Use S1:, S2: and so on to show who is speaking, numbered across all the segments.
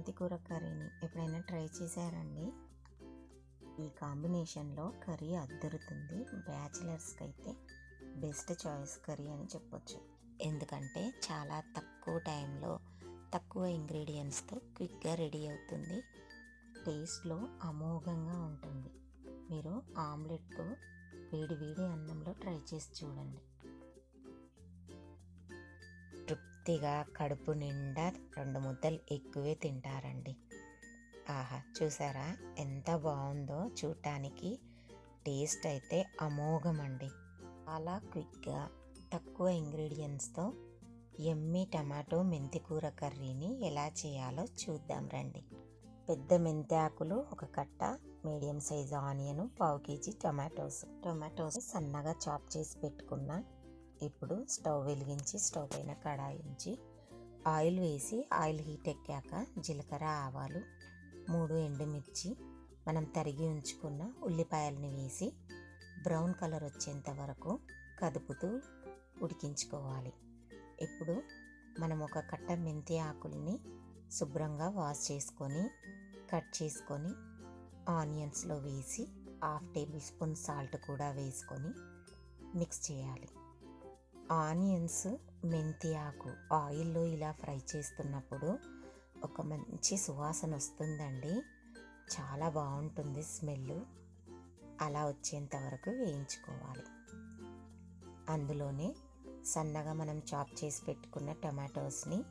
S1: మెంతికూర కర్రీని ఎప్పుడైనా ట్రై చేశారండి? ఈ కాంబినేషన్లో కర్రీ అద్దరుతుంది. బ్యాచిలర్స్కి అయితే బెస్ట్ చాయిస్ కర్రీ అని చెప్పొచ్చు. ఎందుకంటే చాలా తక్కువ టైంలో తక్కువ ఇంగ్రీడియంట్స్తో క్విక్గా రెడీ అవుతుంది. టేస్ట్లో అమోఘంగా ఉంటుంది. మీరు ఆమ్లెట్తో వేడి వేడి అన్నంలో ట్రై చేసి చూడండి. తృప్తిగా కడుపు నిండా రెండు ముద్దలు ఎక్కువే తింటారండి. ఆహా చూసారా? ఎంత బాగుందో చూడటానికి టేస్ట్ అయితే అమోఘమండి. చాలా క్విక్గా తక్కువ ఇంగ్రీడియంట్స్తో ఎమ్మి టమాటో మెంతికూర కర్రీని ఎలా చేయాలో చూద్దాం రండి. పెద్ద మెంతి ఆకులు ఒక కట్ట మీడియం సైజ్ ఆనియన్ పావు కేజీ టమాటోస్. టొమాటోస్ సన్నగా చాప్ చేసి పెట్టుకున్నాను ఇప్పుడు స్టవ్ వెలిగించి స్టవ్ పైన కడాయి ఉంచి ఆయిల్ వేసి ఆయిల్ హీట్ ఎక్కాక జీలకర్ర ఆవాలు మూడు ఎండుమిర్చి మనం తరిగి ఉంచుకున్న ఉల్లిపాయలని వేసి బ్రౌన్ కలర్ వచ్చేంత వరకు కదుపుతూ ఉడికించుకోవాలి. ఇప్పుడు మనం ఒక కట్ట మెంతి ఆకుల్ని శుభ్రంగా వాష్ చేసుకొని కట్ చేసుకొని ఆనియన్స్లో వేసి హాఫ్ టేబుల్ స్పూన్ సాల్ట్ కూడా వేసుకొని మిక్స్ చేయాలి. ఆనియన్స్ మెంతి ఆకు ఆయిల్లో ఇలా ఫ్రై చేస్తున్నప్పుడు ఒక మంచి సువాసన వస్తుందండి. చాలా బాగుంటుంది స్మెల్ అలా వచ్చేంత వరకు వేయించుకోవాలి. అందులోనే సన్నగా మనం చాప్ చేసి పెట్టుకున్న టమాటోస్ని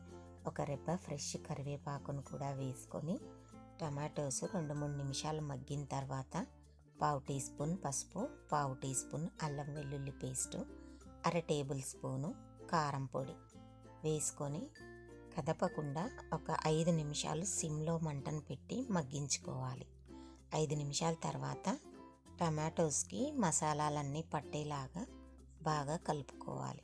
S1: ఒక రెబ్బ ఫ్రెష్ కరివేపాకును కూడా వేసుకొని టమాటోస్ రెండు మూడు నిమిషాలు మగ్గిన తర్వాత పావు టీ స్పూన్ పసుపు పావు టీ స్పూన్ అల్లం వెల్లుల్లి పేస్టు అర టేబుల్ స్పూను కారం పొడి వేసుకొని కదపకుండా ఒక ఐదు నిమిషాలు సిమ్లో మంటను పెట్టి మగ్గించుకోవాలి. ఐదు నిమిషాల తర్వాత టమాటోస్కి మసాలాలన్నీ పట్టేలాగా బాగా కలుపుకోవాలి.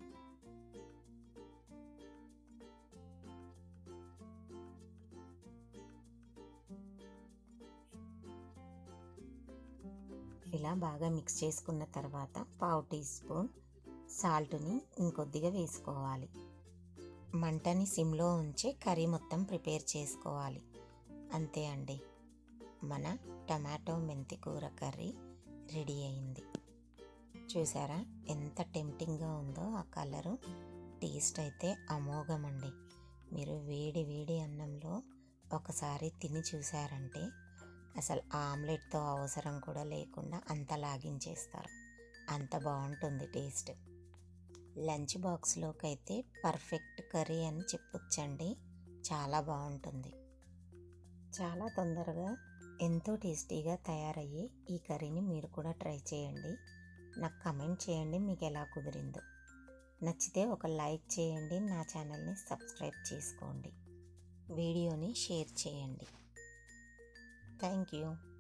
S1: ఇలా బాగా మిక్స్ చేసుకున్న తర్వాత పావు టీ స్పూన్ సాల్ట్ని ఇంకొద్దిగా వేసుకోవాలి. మంటని సిమ్లో ఉంచి కర్రీ మొత్తం ప్రిపేర్ చేసుకోవాలి. అంతే అండి. మన టమాటో మెంతి కూర కర్రీ రెడీ అయింది. చూసారా? ఎంత టెంప్టింగ్గా ఉందో ఆ కలరు. టేస్ట్ అయితే అమోఘమండి. మీరు వేడి వేడి అన్నంలో ఒకసారి తిని చూసారంటే అసలు ఆమ్లెట్తో అవసరం కూడా లేకుండా అంత లాగించేస్తారు. అంత బాగుంటుంది టేస్ట్. లంచ్ బాక్స్లోకి అయితే పర్ఫెక్ట్ కర్రీ అని చెప్పొచ్చండి. చాలా బాగుంటుంది. చాలా తొందరగా ఎంతో టేస్టీగా తయారయ్యి ఈ కర్రీని మీరు కూడా ట్రై చేయండి. నాకు కమెంట్ చేయండి మీకు ఎలా కుదిరిందో. నచ్చితే ఒక లైక్ చేయండి నా ఛానల్ని సబ్స్క్రైబ్ చేసుకోండి. వీడియోని షేర్ చేయండి. Thank you.